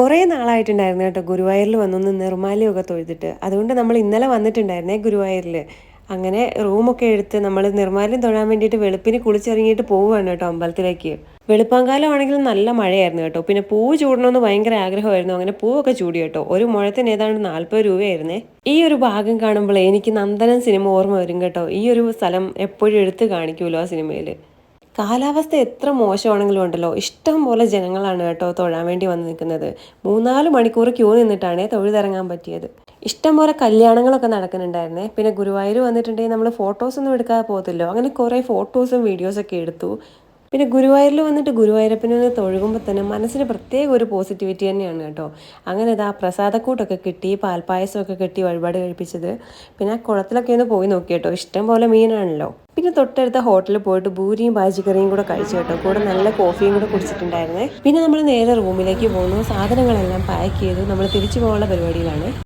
കുറേ നാളായിട്ടുണ്ടായിരുന്നു കേട്ടോ ഗുരുവായൂരിൽ വന്നൊന്ന് നിർമാലയൊക്കെ തൊഴുതിട്ട്. അതുകൊണ്ട് നമ്മൾ ഇന്നലെ വന്നിട്ടുണ്ടായിരുന്നേ ഗുരുവായൂരിൽ. അങ്ങനെ റൂമൊക്കെ എടുത്ത് നമ്മൾ നിർമ്മാല്യം തൊഴാൻ വേണ്ടിയിട്ട് വെളുപ്പിന് കുളിച്ചിറങ്ങിയിട്ട് പോവുകയാണ് കേട്ടോ അമ്പലത്തിലേക്ക്. വെളുപ്പാങ്കാലമാണെങ്കിലും നല്ല മഴയായിരുന്നു കേട്ടോ. പിന്നെ പൂ ചൂടണമെന്ന് ഭയങ്കര ആഗ്രഹമായിരുന്നു. അങ്ങനെ പൂവൊക്കെ ചൂടി കേട്ടോ. ഒരു മുഴത്തിന് ഏതാണ്ട് നാൽപ്പത് രൂപയായിരുന്നേ. ഈ ഒരു ഭാഗം കാണുമ്പോൾ എനിക്ക് നന്ദനം സിനിമ ഓർമ്മ വരും കേട്ടോ. ഈ ഒരു സ്ഥലം എപ്പോഴും എടുത്ത് കാണിക്കുമല്ലോ ആ സിനിമയിൽ? കാലാവസ്ഥ എത്ര മോശമാണെങ്കിലും ഉണ്ടല്ലോ. ഇഷ്ടം പോലെ ജനങ്ങളാണ് കേട്ടോ തൊഴാൻ വേണ്ടി വന്ന് നിൽക്കുന്നത്. മൂന്നാൽ മണിക്കൂർ ക്യൂ നിന്നിട്ടാണ് തൊഴുതിറങ്ങാൻ പറ്റിയത്. ഇഷ്ടം പോലെ കല്യാണങ്ങളൊക്കെ നടക്കുന്നുണ്ടായിരുന്നേ. പിന്നെ ഗുരുവായൂർ വന്നിട്ടുണ്ടെങ്കിൽ നമ്മൾ ഫോട്ടോസൊന്നും എടുക്കാതെ പോകത്തില്ലോ. അങ്ങനെ കുറേ ഫോട്ടോസും വീഡിയോസൊക്കെ എടുത്തു. പിന്നെ ഗുരുവായൂരിൽ വന്നിട്ട് ഗുരുവായൂരപ്പനെ ഒന്ന് തൊഴുകുമ്പോൾ തന്നെ മനസ്സിന് പ്രത്യേക ഒരു പോസിറ്റിവിറ്റി തന്നെയാണ് കേട്ടോ. അങ്ങനെ ഇതാ പ്രസാദക്കൂട്ടൊക്കെ കിട്ടി പാൽപ്പായസമൊക്കെ കിട്ടി വഴിപാട് കഴിപ്പിച്ചത്. പിന്നെ ആ കുളത്തിലൊക്കെ ഒന്ന് പോയി നോക്കി കേട്ടോ ഇഷ്ടം പോലെ മീനാണല്ലോ. പിന്നെ തൊട്ടടുത്ത ഹോട്ടലിൽ പോയിട്ട് ഭൂരിയും പാചകറിയും കൂടെ കഴിച്ചു കേട്ടോ. കൂടെ നല്ല കോഫിയും കൂടെ കുടിച്ചിട്ടുണ്ടായിരുന്നേ. പിന്നെ നമ്മൾ നേരെ റൂമിലേക്ക് പോകുന്നു സാധനങ്ങളെല്ലാം പാക്ക് ചെയ്തു. നമ്മൾ തിരിച്ചു പോകാനുള്ള പരിപാടിയിലാണ്.